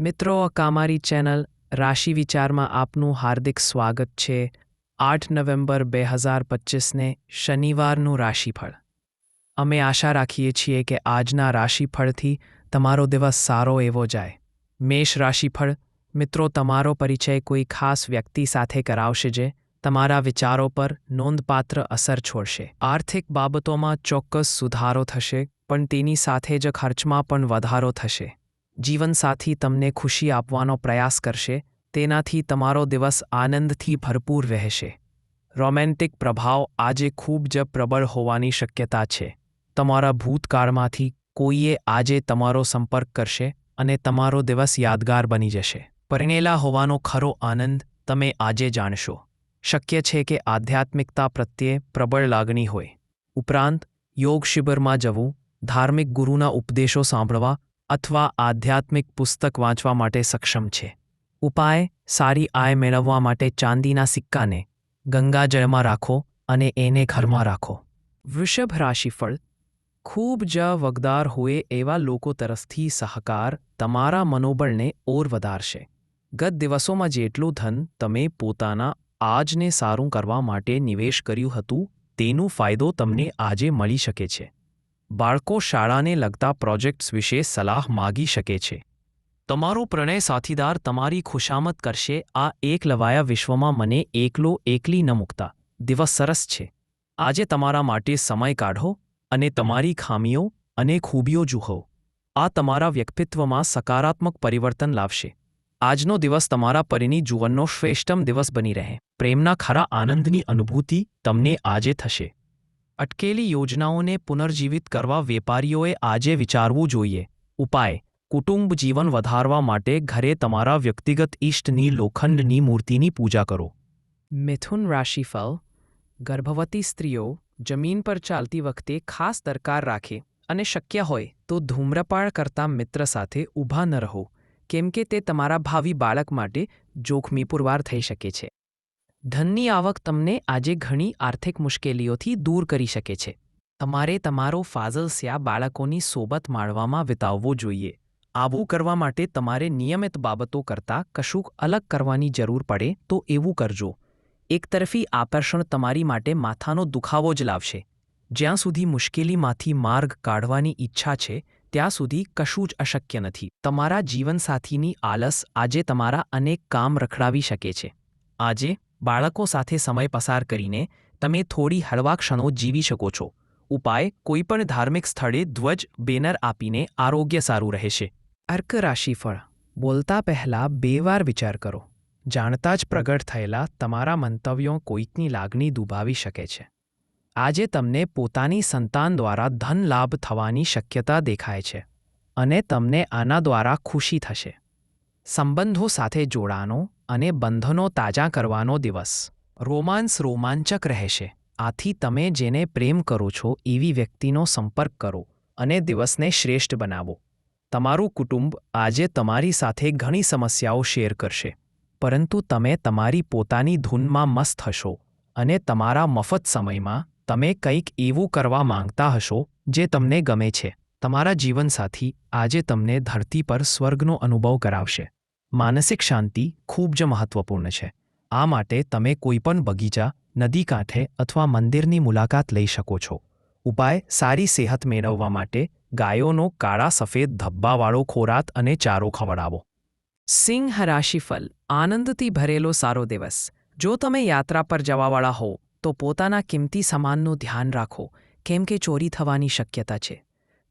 મિત્રો કામારી ચેનલ રાશિ વિચારમાં આપનું હાર્દિક સ્વાગત છે. આઠ નવેમ્બર બે હજાર પચીસને શનિવારનું રાશિફળ. અમે આશા રાખીએ છીએ કે આજના રાશિફળથી તમારો દિવસ સારો એવો જાય. મેષ રાશિફળ, મિત્રો, તમારો પરિચય કોઈ ખાસ વ્યક્તિ સાથે કરાવશે જે તમારા વિચારો પર નોંધપાત્ર અસર છોડશે. આર્થિક બાબતોમાં ચોક્કસ સુધારો થશે, પણ તેની સાથે જ ખર્ચમાં પણ વધારો થશે. જીવનસાથી તમને ખુશી આપવાનો પ્રયાસ કરશે, તેનાથી તમારો દિવસ આનંદથી ભરપૂર રહેશે. રોમેન્ટિક પ્રભાવ આજે ખૂબ જ પ્રબળ હોવાની શક્યતા છે. તમારા ભૂતકાળમાંથી કોઈએ આજે તમારો સંપર્ક કરશે અને તમારો દિવસ યાદગાર બની જશે. પરિણેલા હોવાનો ખરો આનંદ તમે આજે જાણશો. શક્ય છે કે આધ્યાત્મિકતા પ્રત્યે પ્રબળ લાગણી હોય. ઉપરાંત યોગ શિબિરમાં જવું, ધાર્મિક ગુરુના ઉપદેશો સાંભળવા અથવા આધ્યાત્મિક પુસ્તક વાંચવા માટે સક્ષમ છે. ઉપાય, સારી આય મેળવવા માટે ચાંદીના સિક્કાને ગંગાજળમાં રાખો અને એને ઘરમાં રાખો. વૃષભ રાશિફળ. ખૂબ જ વગદાર હોય એવા લોકો તરફથી સહકાર તમારા મનોબળને ઓર વધારશે. ગત દિવસોમાં જેટલું ધન તમે પોતાના આજને સારું કરવા માટે નિવેશ કર્યું હતું, તેનો ફાયદો તમને આજે મળી શકે છે. બાળકો શાળાને લગતા પ્રોજેક્ટ્સ વિશે સલાહ માગી શકે છે. તમારો પ્રણય સાથીદાર તમારી ખુશામત કરશે. આ એક લવાયા વિશ્વમાં મને એકલો એકલી ન મૂકતા. દિવસ સરસ છે. આજે તમારા માટે સમય કાઢો અને તમારી ખામીઓ અને ખૂબીઓ જુહો આ તમારા વ્યક્તિત્વમાં સકારાત્મક પરિવર્તન લાવશે. આજનો દિવસ તમારા પરિણી જીવનનો શ્રેષ્ઠમ દિવસ બની રહે. પ્રેમના ખરા આનંદની અનુભૂતિ તમને આજે થશે. અટકેલી યોજનાઓને પુનર્જીવિત કરવા વેપારીઓએ આજે વિચારવું જોઈએ. ઉપાય, કુટુંબ જીવન વધારવા માટે ઘરે તમારા વ્યક્તિગત ઇષ્ટની લોખંડની મૂર્તિની પૂજા કરો. મિથુન રાશિફળ, ગર્ભવતી સ્ત્રીઓ, જમીન પર ચાલતી વખતે ખાસ દરકાર રાખે અને શક્ય હોય તો ધૂમ્રપાન કરતા મિત્ર સાથે ઊભા ન રહો, કેમ કે તે તમારા ભાવિ બાળક માટે જોખમી પુરવાર થઈ શકે છે. ધનની આવક તમને આજે ઘણી આર્થિક મુશ્કેલીઓથી દૂર કરી શકે છે. તમારે તમારો ફાઝલસ્યા બાળકોની સોબત માણવામાં વિતાવવો જોઈએ. આવું કરવા માટે તમારે નિયમિત બાબતો કરતાં કશુંક અલગ કરવાની જરૂર પડે તો એવું કરજો. એકતરફી આકર્ષણ તમારી માટે માથાનો દુખાવો જ લાવશે. જ્યાં સુધી મુશ્કેલીમાંથી માર્ગ કાઢવાની ઈચ્છા છે, ત્યાં સુધી કશું જ અશક્ય નથી. તમારા જીવનસાથીની આલસ આજે તમારા અનેક કામ રખડાવી શકે છે. આજે બાળકો સાથે સમય પસાર કરીને તમે થોડી હળવા ક્ષણો જીવી શકો છો. ઉપાય, કોઈપણ ધાર્મિક સ્થળે ધ્વજ, બેનર આપીને આરોગ્ય સારું રહેશે. અર્ક રાશિફળ. બોલતા પહેલા બે વાર વિચાર કરો. જાણતા જ પ્રગટ થયેલા તમારા મંતવ્યો કોઈકની લાગણી દુભાવી શકે છે. આજે તમને પોતાની સંતાન દ્વારા ધન લાભ થવાની શક્યતા દેખાય છે અને તમને આના દ્વારા ખુશી થશે. સંબંધો સાથે જોડાનો અને બંધનો તાજા કરવાનો દિવસ. રોમાન્સ રોમાંચક રહેશે. આથી તમે જેને પ્રેમ કરો છો એવી વ્યક્તિનો સંપર્ક કરો અને દિવસને શ્રેષ્ઠ બનાવો. તમારું કુટુંબ આજે તમારી સાથે ઘણી સમસ્યાઓ શેર કરશે. પરંતુ તમે તમારી પોતાની ધૂનમાં મસ્ત હશો અને તમારા મફત સમયમાં તમે કંઈક એવું કરવા માંગતા હશો જે તમને ગમે છે. તમારા જીવનસાથી આજે તમને ધરતી પર સ્વર્ગનો અનુભવ કરાવશે. માનસિક શાંતિ ખૂબ જ મહત્વપૂર્ણ છે. આ માટે તમે કોઈપણ બગીચા, નદી કાંઠે અથવા મંદિરની મુલાકાત લઈ શકો છો. ઉપાય, સારી સેહત મેળવવા માટે ગાયોનો કાળા સફેદ ધબ્બાવાળો ખોરાક અને ચારો ખવડાવો. સિંહ હરાશીફલ આનંદથી ભરેલો સારો દિવસ. જો તમે યાત્રા પર જવાવાળા હો, તો પોતાના કિંમતી સામાનનું ધ્યાન રાખો, કેમ કે ચોરી થવાની શક્યતા છે.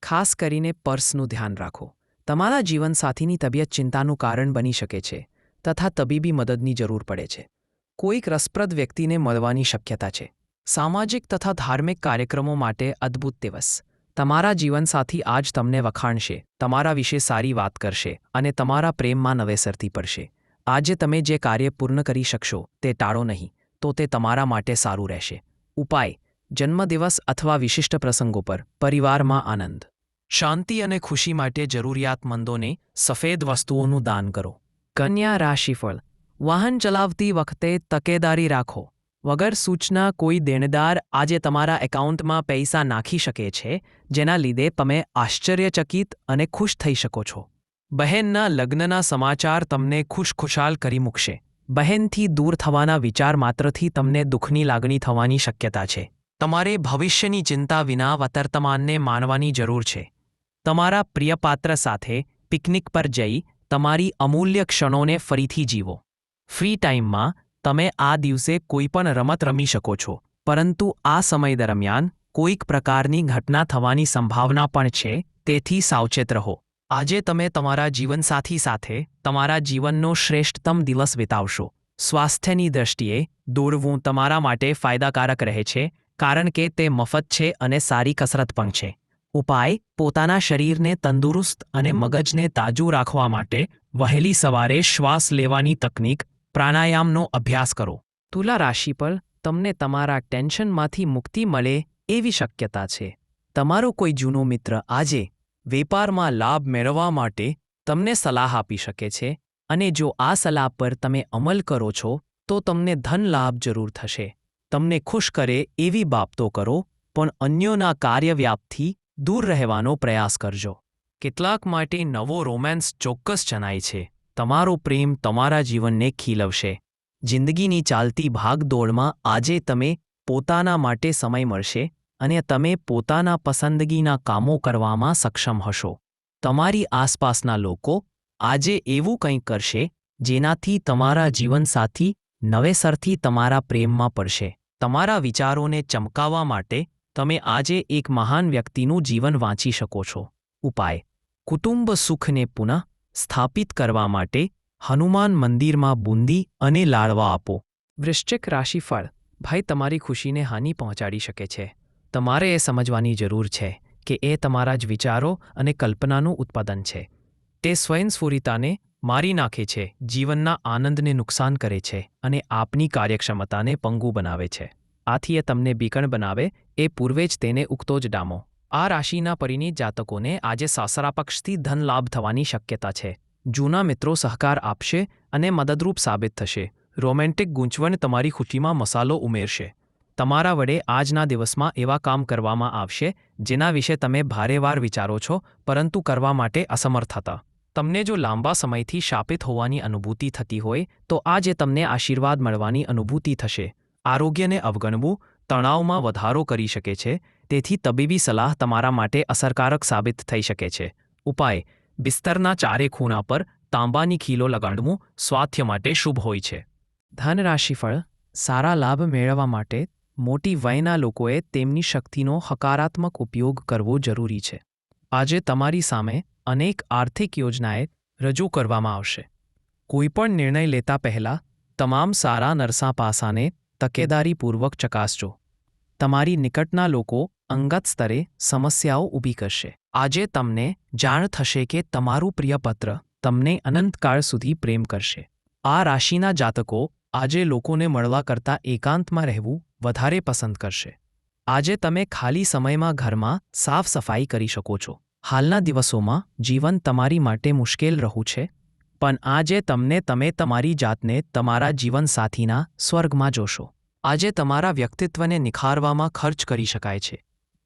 ખાસ કરીને પર્સનું ધ્યાન રાખો. તમારા જીવનસાથીની તબિયત ચિંતાનું કારણ બની શકે છે તથા તબીબી મદદની જરૂર પડે છે. કોઈક રસપ્રદ વ્યક્તિને મળવાની શક્યતા છે. સામાજિક તથા ધાર્મિક કાર્યક્રમો માટે અદ્ભુત દિવસ. તમારા જીવનસાથી આજ તમને વખાણશે, તમારા વિશે સારી વાત કરશે અને તમારા પ્રેમમાં નવેસરથી પડશે. આજે તમે જે કાર્ય પૂર્ણ કરી શકશો તે ટાળો નહીં, તો તે તમારા માટે સારું રહેશે. ઉપાય, જન્મદિવસ અથવા વિશિષ્ટ પ્રસંગો પર, પરિવારમાં આનંદ. શાંતિ અને ખુશી માટે જરૂરિયાતમંદોને સફેદ વસ્તુઓનું દાન કરો. કન્યા રાશિફળ. વાહન ચલાવતી વખતે તકેદારી રાખો. વગર સૂચના કોઈ દેણદાર આજે તમારા એકાઉન્ટમાં પૈસા નાખી શકે છે, જેના લીધે તમે આશ્ચર્યચકિત અને ખુશ થઈ શકો છો. બહેનના લગ્નના સમાચાર તમને ખુશખુશાલ કરી મૂકશે. બહેનથી દૂર થવાના વિચાર માત્રથી તમને દુઃખની લાગણી થવાની શક્યતા છે. તમારે ભવિષ્યની ચિંતા વિના વર્તમાનને માનવાની જરૂર છે. તમારા પ્રિય પાત્ર સાથે પિકનિક પર જઈ તમારી અમૂલ્ય ક્ષણોને ફરીથી જીવો. ફ્રી ટાઈમમાં તમે આ દિવસે કોઈ પણ રમત રમી શકો છો, પરંતુ આ સમય દરમિયાન કોઈક પ્રકારની ઘટના થવાની સંભાવના પણ છે, તેથી સાવચેત રહો. આજે તમે તમારા જીવનસાથી સાથે તમારા જીવનનો શ્રેષ્ઠતમ દિવસ વિતાવશો. સ્વાસ્થ્યની દ્રષ્ટિએ દોડવું તમારા માટે ફાયદાકારક રહે છે, કારણ કે તે મફત છે અને સારી કસરત પણ છે. ઉપાય પોતાના શરીરને તંદુરસ્ત અને મગજને તાજું રાખવા માટે વહેલી સવારે શ્વાસ લેવાની તકનીક પ્રાણાયામનો અભ્યાસ કરો. તુલા રાશિ પર તમને તમારા ટેન્શનમાંથી મુક્તિ મળે એવી શક્યતા છે. તમારો કોઈ જૂનો મિત્ર આજે વેપારમાં લાભ મેળવવા માટે તમને સલાહ આપી શકે છે અને જો આ સલાહ પર તમે અમલ કરો છો, તો તમને ધન લાભ જરૂર થશે. તમને ખુશ કરે એવી બાબતો કરો, પણ અન્યોના કાર્યવ્યાપથી દૂર રહેવાનો પ્રયાસ કરજો. કેટલાક માટે નવો રોમેન્સ ચોક્કસ જણાય છે. તમારો પ્રેમ તમારા જીવનને ખીલવશે. જિંદગીની ચાલતી ભાગદોડમાં આજે તમે પોતાના માટે સમય મળશે અને તમે પોતાના પસંદગીના કામો કરવામાં સક્ષમ હશો. તમારી આસપાસના લોકો આજે એવું કંઈક કરશે જેનાથી તમારા જીવનસાથી નવેસરથી તમારા પ્રેમમાં પડશે. તમારા વિચારોને ચમકાવવા માટે તમે આજે એક મહાન વ્યક્તિનું જીવન વાંચી શકો છો. ઉપાય. કુટુંબ સુખને પુનઃ સ્થાપિત કરવા માટે હનુમાન મંદિરમાં બુંદી અને લાડવા આપો. વૃશ્ચિક રાશિફળ. ભાઈ, તમારી ખુશીને હાનિ પહોંચાડી શકે છે. તમારે એ સમજવાની જરૂર છે કે એ તમારા જ વિચારો અને કલ્પનાનું ઉત્પાદન છે. તે સ્વયંસ્ફુરિતાને મારી નાખે છે, જીવનના આનંદને નુકસાન કરે છે અને આપની કાર્યક્ષમતાને પંગુ બનાવે છે. આથી એ તમને બીકણ બનાવે એ પૂર્વે જ તેને ઉગતો જ ડામો. આ રાશિના પરિણીત જાતકોને આજે સાસરા પક્ષથી ધન લાભ થવાની શક્યતા છે. જૂના મિત્રો સહકાર આપશે અને મદદરૂપ સાબિત થશે. રોમેન્ટિક ગૂંચવણ તમારી ખુશીમાં મસાલો ઉમેરશે. તમારા વડે આજના દિવસમાં એવા કામ કરવામાં આવશે, જેના વિશે તમે ભારેવાર વિચારો છો, પરંતુ કરવા માટે અસમર્થ હતા. તમને જો લાંબા સમયથી શાપિત હોવાની અનુભૂતિ થતી હોય, તો આજે તમને આશીર્વાદ મળવાની અનુભૂતિ થશે. આરોગ્યને અવગણવું તણાવમાં વધારો કરી શકે છે, તેથી તબીબી સલાહ તમારા માટે અસરકારક સાબિત થઈ શકે છે. ઉપાય, બિસ્તરના ચારે ખૂણા પર તાંબાની ખીલો લગાડવું સ્વાસ્થ્ય માટે શુભ હોય છે. ધન રાશિફળ સારા લાભ મેળવવા માટે મોટી વયના લોકોએ તેમની શક્તિનો હકારાત્મક ઉપયોગ કરવો જરૂરી છે. આજે તમારી સામે અનેક આર્થિક યોજનાએ રજૂ કરવામાં આવશે. કોઈપણ નિર્ણય લેતા પહેલાં તમામ સારા નરસા પાસાને તકેદારીપૂર્વક ચકાસજો. તમારી નિકટના લોકો અંગત સ્તરે સમસ્યાઓ ઊભી કરશે. આજે તમને જાણ થશે કે તમારું પ્રિય પત્ર તમને અનંતકાળ સુધી પ્રેમ કરશે. આ રાશિના જાતકો આજે લોકોને મળવા કરતાં એકાંતમાં રહેવું વધારે પસંદ કરશે. આજે તમે ખાલી સમયમાં ઘરમાં સાફ સફાઈ કરી શકો છો. હાલના દિવસોમાં જીવન તમારી માટે મુશ્કેલ રહ્યું છે. પણ આજે તમને તમે તમારી જાતને તમારા જીવનસાથીના સ્વર્ગમાં જોશો. આજે તમારા વ્યક્તિત્વને નિખારવામાં ખર્ચ કરી શકાય છે.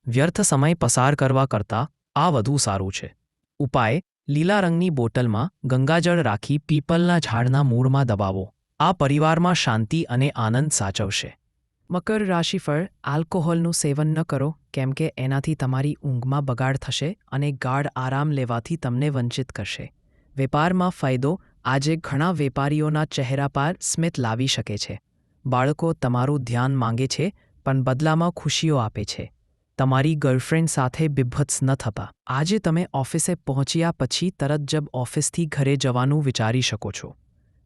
વ્યર્થ સમય પસાર કરવા કરતાં આ વધુ સારું છે. ઉપાય, લીલા રંગની બોટલમાં ગંગાજળ રાખી પીપલના ઝાડના મૂળમાં દબાવો. આ પરિવારમાં શાંતિ અને આનંદ સાચવશે. મકર રાશિફળ આલ્કોહોલનું સેવન ન કરો, કેમ કે એનાથી તમારી ઊંઘમાં બગાડ થશે અને ગાઢ આરામ લેવાથી તમને વંચિત કરશે. વેપારમાં ફાયદો આજે ઘણા વેપારીઓના ચહેરા પર સ્મિત લાવી શકે છે. બાળકો તમારું ધ્યાન માંગે છે, પણ બદલામાં ખુશીઓ આપે છે. તમારી ગર્લફ્રેન્ડ સાથે બિભત્સ ન થતા. આજે તમે ઓફિસે પહોંચ્યા પછી તરત જબ ઓફિસથી ઘરે જવાનું વિચારી શકો છો.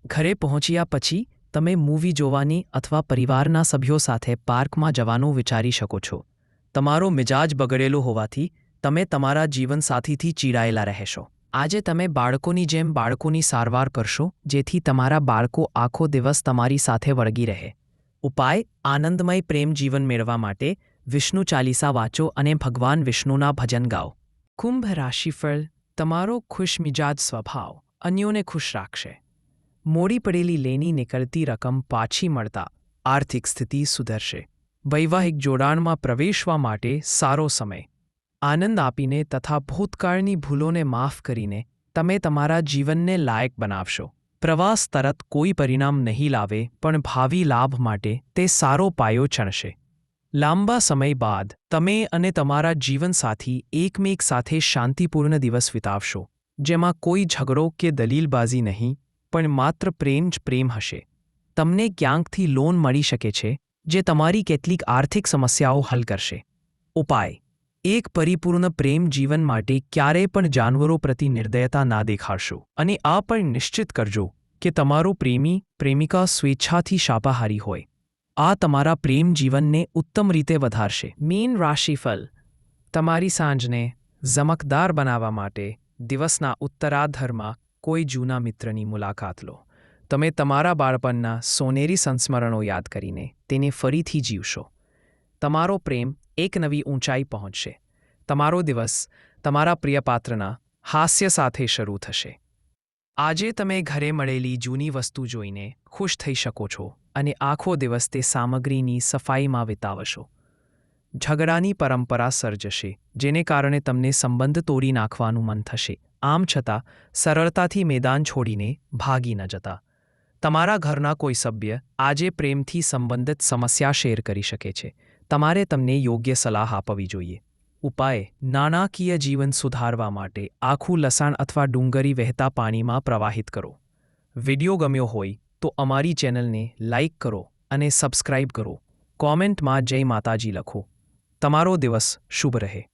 ઘરે પહોંચ્યા પછી તમે મૂવી જોવાની અથવા પરિવારના સભ્યો સાથે પાર્કમાં જવાનું વિચારી શકો છો. તમારો મિજાજ બગડેલો હોવાથી તમે તમારા જીવનસાથીથી ચીડાયેલા રહેશો. આજે તમે બાળકોની જેમ બાળકોની સારવાર કરશો, જેથી તમારા બાળકો આખો દિવસ તમારી સાથે વળગી રહે. ઉપાય, આનંદમય પ્રેમ જીવન મેળવવા માટે વિષ્ણુ ચાલીસા વાંચો અને ભગવાન વિષ્ણુના ભજન ગાઓ. કુંભ રાશિફળ, તમારો ખુશમિજાજ સ્વભાવ અન્યોને ખુશ રાખશે. મોડી પડેલી લેની નીકળતી રકમ પાછી મળતા આર્થિક સ્થિતિ સુધરશે. વૈવાહિક જોડાણમાં પ્રવેશવા માટે સારો સમય. આનંદ આપીને તથા ભૂતકાળની ભૂલોને માફ કરીને તમે તમારા જીવનને લાયક બનાવશો. પ્રવાસ તરત કોઈ પરિણામ નહીં લાવે, પણ ભાવિ લાભ માટે તે સારો પાયો ચણશે લાંબા સમય બાદ તમે અને તમારા જીવનસાથી એકમેક સાથે શાંતિપૂર્ણ દિવસ વિતાવશો, જેમાં કોઈ ઝઘડો કે દલીલબાજી નહીં, પણ માત્ર પ્રેમ જ પ્રેમ હશે. તમને ક્યાંકથી લોન મળી શકે છે, જે તમારી કેટલીક આર્થિક સમસ્યાઓ હલ કરશે. ઉપાય. એક પરિપૂર્ણ પ્રેમ જીવન માટે ક્યારેય પણ જાનવરો પ્રતિ નિર્દયતા ના દેખાડશો. અને આ પણ નિશ્ચિત કરજો કે તમારો પ્રેમી, પ્રેમિકા સ્વેચ્છાથી શાપાહારી હોય. આ તમારા પ્રેમ જીવનને ઉત્તમ રીતે વધારશે. મીન રાશિફલ તમારી સાંજને ઝમકદાર બનાવવા માટે દિવસના ઉત્તરાધરમાં કોઈ જૂના મિત્રની મુલાકાત લો. તમે તમારા બાળપણના સોનેરી સંસ્મરણો યાદ કરીને તેને ફરીથી જીવશો. તમારો પ્રેમ એક નવી ઊંચાઈ પહોંચશે. તમારો દિવસ, તમારા પ્રિયપાત્રના હાસ્ય સાથે શરૂ થશે. આજે તમે ઘરે મળેલી જૂની વસ્તુ જોઈને ખુશ થઈ શકો છો અને આખો દિવસ તે સામગ્રીની સફાઈમાં વિતાવશો. ઝઘડાની પરંપરા સર્જશે, જેને કારણે તમને સંબંધ તોડી નાખવાનું મન થશે. આમ છતાં, સરળતાથી મેદાન છોડીને ભાગી ન જતા. તમારા ઘરના કોઈ સભ્ય આજે પ્રેમથી સંબંધિત સમસ્યા શેર કરી શકે છે. તમારે તમને યોગ્ય સલાહ આપવી જોઈએ. ઉપાય, નાણાકીય જીવન સુધારવા માટે આખું લસણ અથવા ડુંગરી વહેતા પાણીમાં પ્રવાહિત કરો. વિડિયો ગમ્યો હોય તો અમારી ચેનલને લાઇક કરો અને સબસ્ક્રાઇબ કરો. કોમેન્ટમાં જય માતાજી લખો. તમારો દિવસ શુભ રહે.